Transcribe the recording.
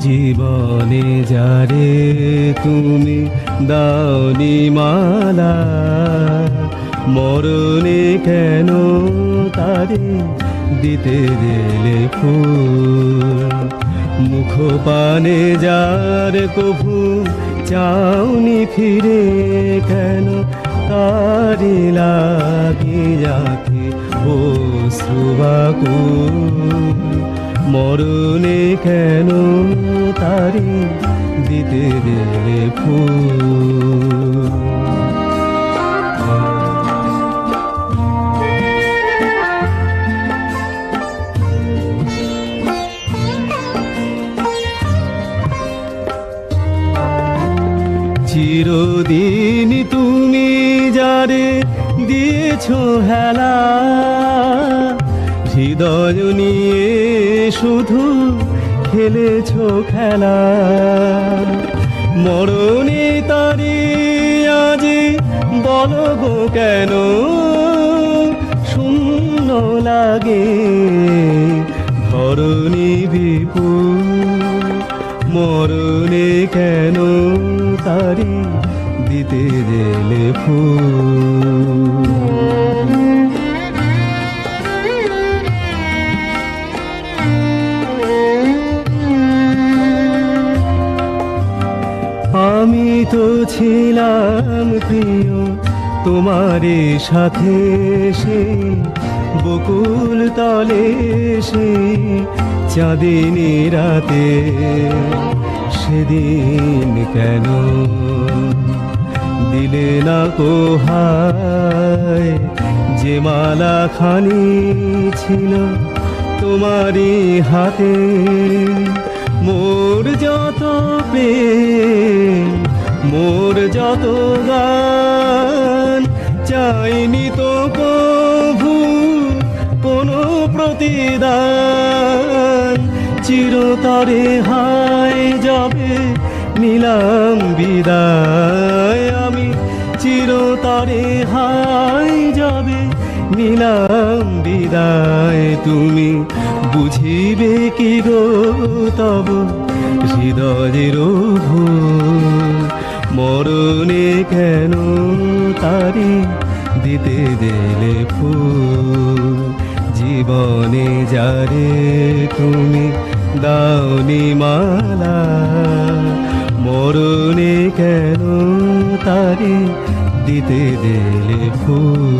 জীবনে যারে তুমি দাওনি মালা, মরণে কেন তারে দিতে দিলে ফুল? মুখ পানে যার কভু চাওনি ফিরে কেন তারি লাগে যাকে ও সুবাকুল মরণে কেন তারি দিতে দিলে ফুল? চিরদিন তুমি যারে দিয়েছ হেলা হৃদয় নিয়ে শুধু খেলেছ খেলা। মরণে তারি আজ বলো গো কেন? শূন্য লাগে ধরণী বিপুল মরণে কেন তারি দিতে দিলে ফুল তো ছিলাম প্রিয়, তোমারে সাথে সে বকুল তলে সে চাঁদিনী রাতে, সেদিন কেন দিলে না কোহায়? যে মালা খানি ছিল তোমারই হাতে, মোর যত প্রেম মোর যত গান, চাইনি তো প্রভু কোনো প্রতিদান। চিরতরে হায় যাবে নিলাম বিদায়। আমি চিরতরে হায় যাবে নিলাম বিদায়। তুমি বুঝিবে কি গো তব? হৃদয়ের ভুল মরণে কেন তারি দিতে দিলে ফুল? জীবনে যারে তুমি দাওনি মালা, মরণে কেন তারি দিতে দিলে ফুল?